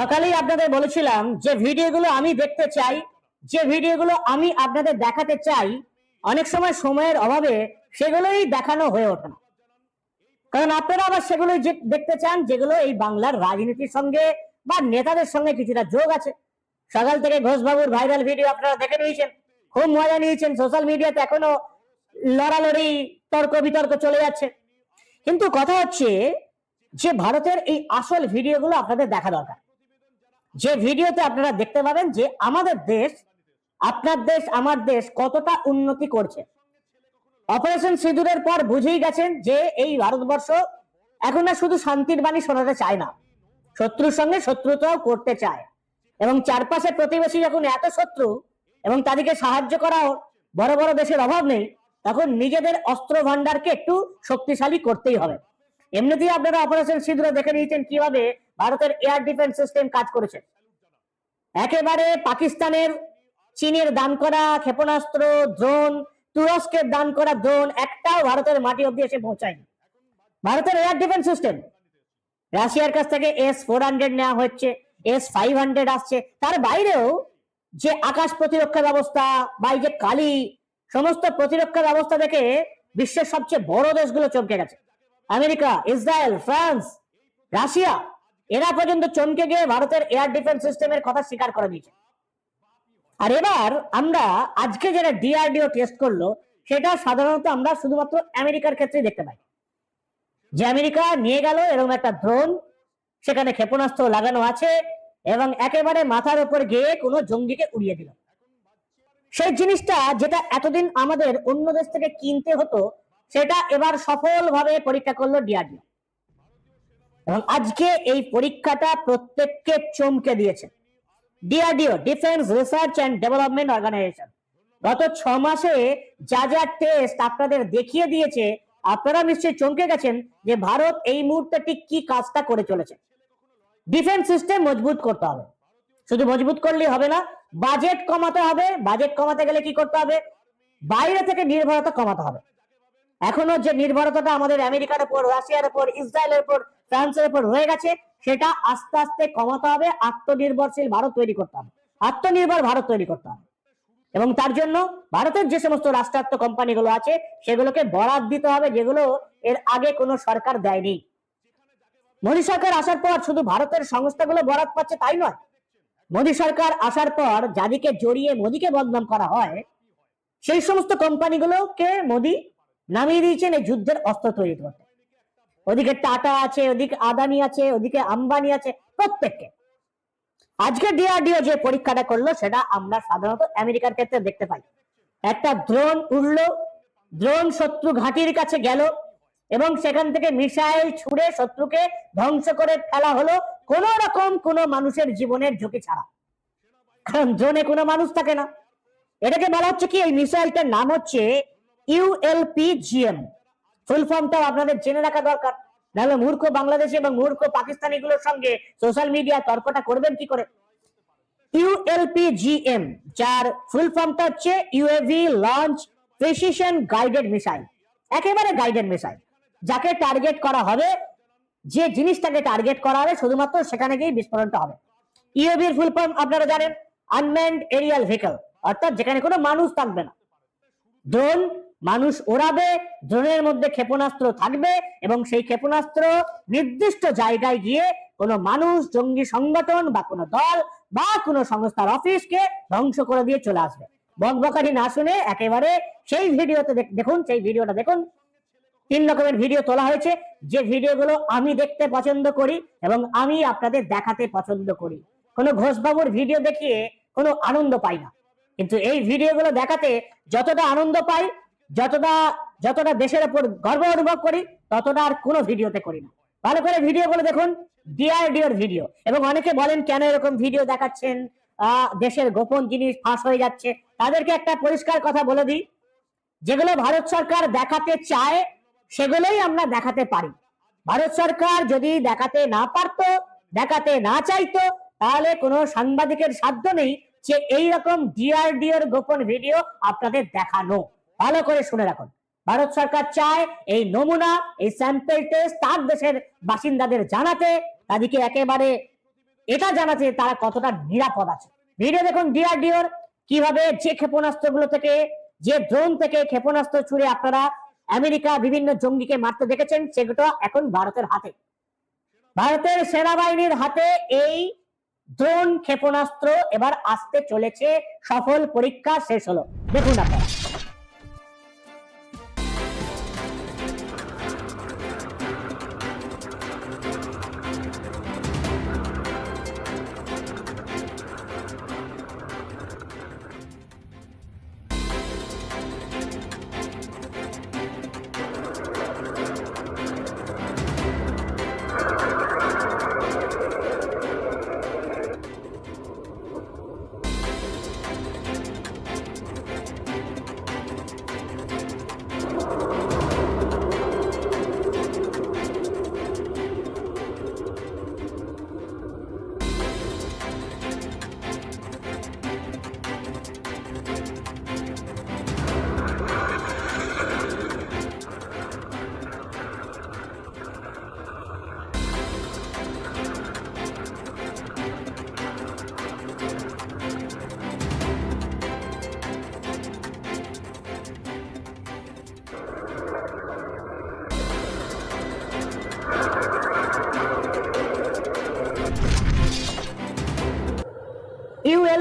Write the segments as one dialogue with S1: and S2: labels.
S1: সকালেই আপনাদের বলেছিলাম যে ভিডিওগুলো আমি দেখতে চাই, যে ভিডিওগুলো আমি আপনাদের দেখাতে চাই, অনেক সময় সময়ের অভাবে সেগুলোই দেখানো হয়ে ওঠে না। কারণ আপনারা আবার সেগুলো দেখতে চান, যেগুলো এই বাংলার রাজনীতির সঙ্গে বা নেতাদের সঙ্গে কিছুটা যোগ আছে। সকাল থেকে ঘোষবাবুর ভাইরাল ভিডিও আপনারা দেখে নিয়েছেন, খুব মজা নিয়েছেন সোশ্যাল মিডিয়াতে এখনও লড়ালড়ি, তর্ক বিতর্ক চলে যাচ্ছে। কিন্তু কথা হচ্ছে যে ভারতের এই আসল ভিডিওগুলো আপনাদের দেখা দরকার। যে ভিডিওতে আপনারা দেখতে পাবেন যে আমাদের দেশ, আপনার দেশ, আমার দেশ কতটা উন্নতি করছে। অপারেশন সিঁদুরের পর বুঝেই গেছেন যে এই ভারতবর্ষ এখন আর শুধু শান্তির বাণী শোনাতে চায় না, শত্রুর সঙ্গে শত্রুতাও করতে চায়। এবং চারপাশে প্রতিবেশী যখন এত শত্রু এবং তাদেরকে সাহায্য করাও বড় বড় দেশের অভাব নেই, তখন নিজেদের অস্ত্র ভান্ডারকে একটু শক্তিশালী করতেই হবে। এমনিতেই আপনারা অপারেশন সিঁদুরে দেখে নিয়েছেন কীভাবে ভারতের এয়ার ডিফেন্স সিস্টেম কাজ করেছে। একেবারে পাকিস্তানের চীনের দান করা ক্ষেপণাস্ত্র ড্রোন তুরস্কের দান করা ড্রোন একটাও ভারতের মাটি অব্দি এসে পৌঁছায়নি। ভারতের এয়ার ডিফেন্স সিস্টেম, রাশিয়ার কাছ থেকে এস ফোর হান্ড্রেড নেওয়া হচ্ছে এস ফাইভ হান্ড্রেড আসছে। তার বাইরেও যে আকাশ প্রতিরক্ষা ব্যবস্থা বা এই যে কালি, সমস্ত প্রতিরক্ষা ব্যবস্থা দেখে বিশ্বের সবচেয়ে বড় দেশগুলো চমকে গেছে। আমেরিকা, ইসরায়েল, ফ্রান্স, রাশিয়া এরা পর্যন্ত চমকে গিয়ে ভারতের এয়ার ডিফেন্স সিস্টেমের কথা স্বীকার করে দিয়েছে আর এবার আমরা আজকে যেটা ডিআরডিও টেস্ট করল, সেটা সাধারণত আমরা শুধুমাত্র আমেরিকার ক্ষেত্রে দেখতে পাই। যে আমেরিকা নিয়ে গেল এরকম একটা ড্রোন সেখানে ক্ষেপণাস্ত্র লাগানো আছে এবং একেবারে মাথার উপর গিয়ে কোনো জঙ্গিকে উড়িয়ে দিল। সেই জিনিসটা যেটা এতদিন আমাদের অন্য দেশ থেকে কিনতে হতো, সেটা এবার সফলভাবে পরীক্ষা করল ডিআরডিও এবং আজকে এই পরীক্ষাটা প্রত্যেককে চমকে দিয়েছে। DRDO defence research and development organisation গত ছ মাসে যা যা টেস্ট আপনাদের দেখিয়ে দিয়েছে, আপনারা নিশ্চয়ই চমকে গেছেন যে ভারত এই মুহূর্তে ঠিক কি কাজটা করে চলেছে। ডিফেন্স সিস্টেম মজবুত করতে হবে। শুধু মজবুত করলেই হবে না বাজেট কমাতে হবে। বাজেট কমাতে গেলে কি করতে হবে? বাইরে থেকে নির্ভরতা কমাতে হবে। এখনও যে নির্ভরতাটা আমাদের আমেরিকার উপর, রাশিয়ার উপর, ইসরায়েলের উপর, ফ্রান্সের উপর রয়ে গেছে। সেটা আস্তে আস্তে কমাতে হবে, আত্মনির্ভরশীল ভারত তৈরি করতে হবে। আত্মনির্ভর ভারত তৈরি করতে হবে। এবং তার জন্য ভারতের যে সমস্ত রাষ্ট্রায়ত্ত কোম্পানিগুলো আছে, সেগুলোকে বরাদ দিতে হবে, যেগুলো এর আগে কোনো সরকার দেয়নি। মোদী সরকার আসার পর শুধু ভারতের সংস্থাগুলো বরাদ পাচ্ছে তাই নয়। মোদী সরকার আসার পর যাদিকে জড়িয়ে মোদীকে বদনাম করা হয়, সেই সমস্ত কোম্পানিগুলোকে মোদী নামিয়ে দিয়েছেন, এই যুদ্ধের অস্ত্র তৈরি করতে। ওদিকে টাটা আছে, ওদিকে আদানি আছে, ওদিকে আম্বানি আছে, প্রত্যেককে। আজকে ডিআরডিও যে পরীক্ষাটা করল, সেটা আমরা সাধারণত আমেরিকার ক্ষেত্রে দেখতে পাই। একটা ড্রোন উড়লো ড্রোন শত্রু ঘাঁটির কাছে গেল, এবং সেখান থেকে মিসাইল ছুড়ে শত্রুকে ধ্বংস করে ফেলা হলো, কোন রকম কোন মানুষের জীবনের ঝুঁকি ছাড়া। কারণ ড্রোনে কোনো মানুষ থাকে না। এটাকে বলা হচ্ছে কি, এই মিসাইলটার নাম হচ্ছে ইউএলপিজিএম ফুল ফর্মটাও আপনাদের জেনে রাখা দরকার। নাহলে মূর্খ বাংলাদেশ এবং মূর্খ পাকিস্তানি গুলোর সঙ্গে সোশ্যাল মিডিয়া তর্কটা করবেন কি করে? ইউএলপিজিএম যার ফুল ফর্মটা হচ্ছে UAV launch precision guided missile একেবারে গাইডেড মিসাইল যাকে টার্গেট করা হবে, যে জিনিসটাকে টার্গেট করা হবে, শুধুমাত্র সেখানে গিয়ে বিস্ফোরণটা হবে। ইউএভির ফুল ফর্ম আপনারা জানেন আনম্যান্ড এরিয়াল ভেহিকল অর্থাৎ যেখানে কোনো মানুষ থাকবে না। ড্রোন মানুষ ওড়াবে ড্রোনের মধ্যে ক্ষেপণাস্ত্র থাকবে এবং সেই ক্ষেপণাস্ত্র নির্দিষ্ট জায়গায় গিয়ে কোনো মানুষ, জঙ্গি সংগঠন বা কোনো দল বা কোনো সংস্থার অফিসকে ধ্বংস করে দিয়ে চলে আসবে। বকবকারি না শুনে একেবারে সেই ভিডিওতে দেখুন, সেই ভিডিওটা দেখুন। তিন রকমের ভিডিও তোলা হয়েছে। যে ভিডিওগুলো আমি দেখতে পছন্দ করি এবং আমি আপনাদের দেখাতে পছন্দ করি। কোনো ঘোষবাবুর ভিডিও দেখিয়ে কোনো আনন্দ পাই না। কিন্তু এই ভিডিওগুলো দেখাতে যতটা আনন্দ পাই যতটা যতটা দেশের উপর গর্ব অনুভব করি, ততটা আর কোনো ভিডিওতে করি না। ভালো করে ভিডিওগুলো দেখুন ডিআরডিওর ভিডিও। এবং অনেকে বলেন, কেন এরকম ভিডিও দেখাচ্ছেন? দেশের গোপন জিনিস ফাঁস হয়ে যাচ্ছে। তাদেরকে একটা পরিষ্কার কথা বলে দিই। যেগুলো ভারত সরকার দেখাতে চায়, সেগুলোই আমরা দেখাতে পারি। ভারত সরকার যদি দেখাতে না পারতো, দেখাতে না চাইতো, তাহলে কোনো সাংবাদিকের সাধ্য নেই যে এই রকম ডিআরডিওর গোপন ভিডিও আপনাদের দেখানো। ভালো করে শুনে রাখুন। ভারত সরকার চায় এই নমুনা, এই স্যাম্পেল টেস্ট তার দেশের বাসিন্দাদের জানাতে, তাদেরকে একেবারে এটা জানাতে তারা কতটা নিরাপদ আছে। ভিডিও দেখুন ডিআরডিওর কীভাবে যে ক্ষেপণাস্ত্রগুলো থেকে, যে ড্রোন থেকে ক্ষেপণাস্ত্র ছুড়ে আপনারা আমেরিকা বিভিন্ন জঙ্গিকে মারতে দেখেছেন, সেগুলো এখন ভারতের হাতে। ভারতের সেনাবাহিনীর হাতে এই ড্রোন ক্ষেপণাস্ত্র এবার আসতে চলেছে। সফল পরীক্ষা শেষ হলো। দেখুন আপনারা।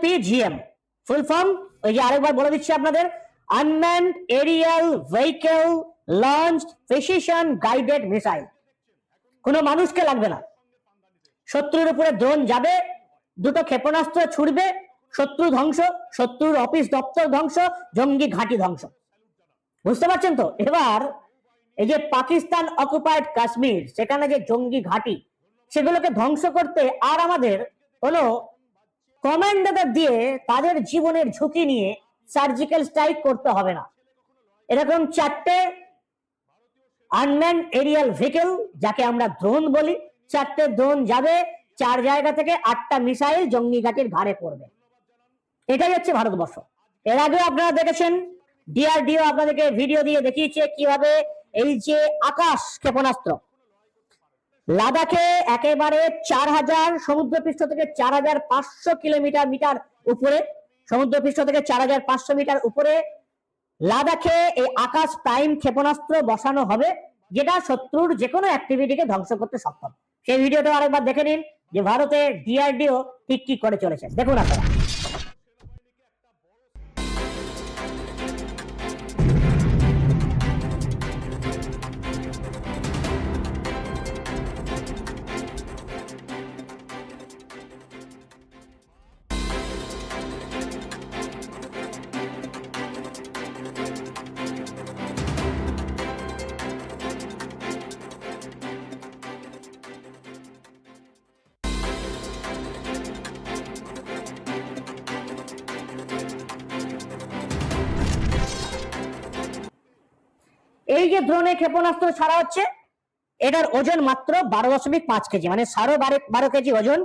S1: ইউএলপি জিএম ফুল ফর্ম ওই যে আরেকবার বলে দিচ্ছি আপনাদের unmanned aerial vehicle launch precision guided missile কোনো মানুষকে লাগবে না। শত্রুর উপরে ড্রোন যাবে, দুটো ক্ষেপণাস্ত্র ছুড়বে, শত্রু ধ্বংস, শত্রুর অফিস দপ্তর ধ্বংস, জঙ্গি ঘাঁটি ধ্বংস। বুঝতে পারছেন তো? এবার এই যে পাকিস্তান অকুপাইড কাশ্মীর, সেখানে যে জঙ্গি ঘাঁটি, সেগুলোকে ধ্বংস করতে আর আমাদের কোনো কমান্ডার দিয়ে তাদের জীবনের ঝুঁকি নিয়ে সার্জিক্যাল স্ট্রাইক করতে হবে না। এরকম চারটে আনম্যান এরিয়াল ভেহিকেল যাকে আমরা ড্রোন বলি, চারটে ড্রোন যাবে, চার জায়গা থেকে আটটা মিসাইল জঙ্গি ঘাটির ঘাড়ে পড়বে। এটাই হচ্ছে ভারতবর্ষ। এর আগেও আপনারা দেখেছেন ডিআরডিও আপনাদেরকে ভিডিও দিয়ে দেখিয়েছে কীভাবে এই যে আকাশ ক্ষেপণাস্ত্র লাদাখে একেবারে চার হাজার সমুদ্রপৃষ্ঠ থেকে চার হাজার পাঁচশো কিলোমিটার মিটার উপরে, সমুদ্রপৃষ্ঠ থেকে চার হাজার পাঁচশো মিটার উপরে লাদাখে এই আকাশ প্রাইম ক্ষেপণাস্ত্র বসানো হবে, যেটা শত্রুর যে কোনো অ্যাক্টিভিটিকে ধ্বংস করতে সক্ষম। সেই ভিডিওটা আরেকবার দেখে নিন যে ভারতের ডিআরডিও ঠিক কি করে চলেছে। দেখুন আপনারা। এই যে ড্রোনে ক্ষেপণাস্ত্র ছাড়া হচ্ছে, এটার ওজন মাত্র বারো দশমিক পাঁচ কেজি মানে সাড়ে বারো বারো কেজি ওজন।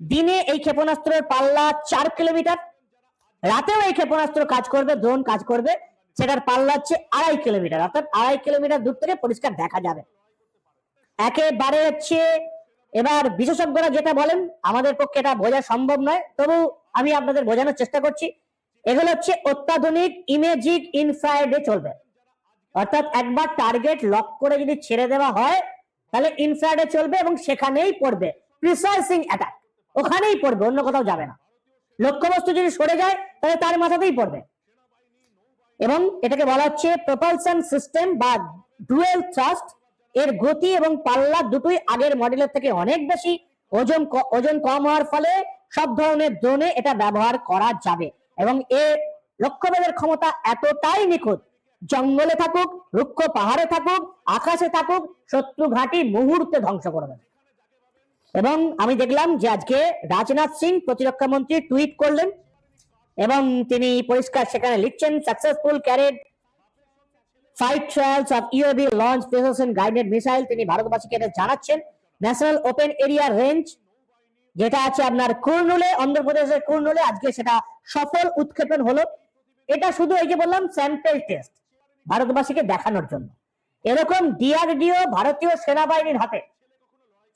S1: দিনে এই ক্ষেপণাস্ত্রের পাল্লা চার কিলোমিটার। রাতেও এই ক্ষেপণাস্ত্র কাজ করবে ড্রোন কাজ করবে, সেটার পাল্লা হচ্ছে আড়াই কিলোমিটার, অর্থাৎ আড়াই কিলোমিটার দূর থেকে পরিষ্কার দেখা যাবে। একেবারে হচ্ছে, এবার বিশেষজ্ঞরা যেটা বলেন, আমাদের পক্ষে এটা বোঝা সম্ভব নয়, তবু আমি আপনাদের বোঝানোর চেষ্টা করছি। এগুলো হচ্ছে অত্যাধুনিক ইমেজিক ইনফ্রারেডে চলবে। অর্থাৎ একবার টার্গেট লক করে যদি ছেড়ে দেওয়া হয়, তাহলে ইনফ্রারেডে চলবে এবং সেখানেই পড়বে। প্রিসাইসিং অ্যাটাক ওখানেই পড়বে, অন্য কোথাও যাবে না। লক্ষ্যবস্তু যদি সরে যায়, তাহলে তার মাথাতেই পড়বে। এবং এটাকে বলা হচ্ছে প্রপালশন সিস্টেম বা ডুয়েল থ্রাস্ট এর গতি এবং পাল্লা দুটোই আগের মডেলের থেকে অনেক বেশি। ওজন ওজন কম হওয়ার ফলে সব ধরনের ড্রোনে এটা ব্যবহার করা যাবে। এবং এর লক্ষ্যভেদের ক্ষমতা এতটাই নিখুঁত জঙ্গলে থাকুক, রুক্ষ পাহাড়ে থাকুক, আকাশে থাকুক, শত্রু ঘাঁটি মুহূর্তে ধ্বংস করে দেবে। এবং আমি দেখলাম যে আজকে রাজনাথ সিং প্রতিরক্ষা মন্ত্রী টুইট করলেন এবং তিনি পরিষ্কার সেখানে লিখছেন successful carried flight trials of UAV launch precision guided missile তিনি ভারতবাসীকে এটা জানাচ্ছেন। ন্যাশনাল ওপেন এরিয়া রেঞ্জ যেটা আছে আপনার কুর্নুলে, অন্ধ্রপ্রদেশের কুর্নুলে, আজকে সেটা সফল উৎক্ষেপণ হলো। এটা শুধু এই যে বললাম স্যাম্পেল টেস্ট ভারতবাসীকে দেখানোর জন্য। এরকম ডিআরডিও ভারতীয় সেনাবাহিনীর হাতে,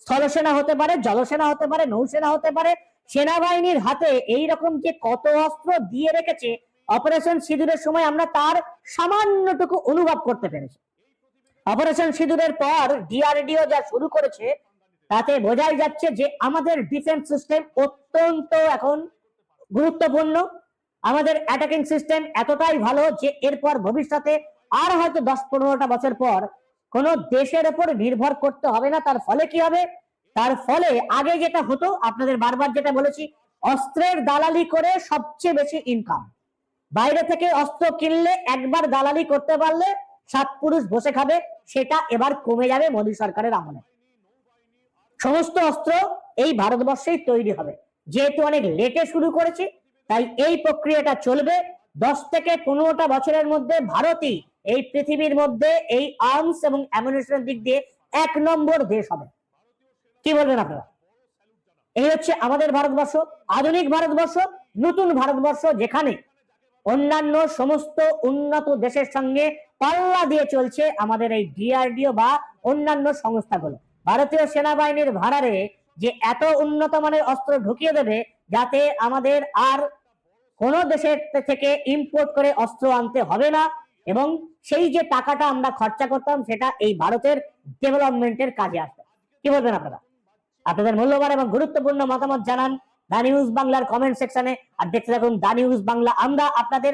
S1: স্থলসেনা হতে পারে, জলসেনা হতে পারে, নৌসেনা হতে পারে, সেনাবাহিনীর হাতে এই রকম যে কত অস্ত্র দিয়ে রেখেছে অপারেশন সিঁদুরের সময় আমরা তার সামান্যটুকু অনুভব করতে পেরেছি। অপারেশন সিঁদুরের পর ডিআরডিও যা শুরু করেছে, তাতে বোঝাই যাচ্ছে যে আমাদের ডিফেন্স সিস্টেম অত্যন্ত এখন গুরুত্বপূর্ণ। আমাদের অ্যাটাকিং সিস্টেম এতটাই ভালো যে এরপর ভবিষ্যতে আর হয়তো দশ পনেরোটা বছর পর কোন দেশের উপর নির্ভর করতে হবে না, তার ফলে কি হবে? তার ফলে আগে যেটা হতো, আপনাদের বারবার যেটা বলেছি, অস্ত্রের দালালি করে সবচেয়ে বেশি ইনকাম বাইরে থেকে অস্ত্র কিনলে একবার দালালি করতে পারলে সাত পুরুষ বসে খাবে, সেটা এবার কমে যাবে মোদী সরকারের আমলে। সমস্ত অস্ত্র এই ভারতবর্ষেই তৈরি হবে। যেহেতু অনেক লেটে শুরু করেছি, তাই এই প্রক্রিয়াটা চলবে। দশ থেকে পনেরোটা বছরের মধ্যে ভারতই এই পৃথিবীর মধ্যে এই আর্মস এবং অ্যামিউনিশনের দিক দিয়ে এক নম্বর দেশ হবে। কি বলবেন আপনারা? এই হচ্ছে আমাদের ভারতবর্ষ, আধুনিক ভারতবর্ষ, নতুন ভারতবর্ষ, যেখানে অন্যান্য সমস্ত উন্নত দেশের সঙ্গে পাল্লা দিয়ে চলছে আমাদের এই ডিআরডিও বা অন্যান্য সংস্থাগুলো। ভারতীয় সেনাবাহিনীর ভাড়ারে যে এত উন্নত মানের অস্ত্র ঢুকিয়ে দেবে, যাতে আমাদের আর কোন দেশের থেকে ইম্পোর্ট করে অস্ত্র আনতে হবে না এবং সেই যে টাকাটা আমরা খরচা করতাম, সেটা এই ভারতের ডেভেলপমেন্টের কাজে আসবে। কি বলবেন আপনারা? আপনাদের মূল্যবান এবং গুরুত্বপূর্ণ মতামত জানান। দা নিউজ বাংলার কমেন্ট সেকশনে আর দেখতে থাকুন দা নিউজ বাংলা আমরা আপনাদের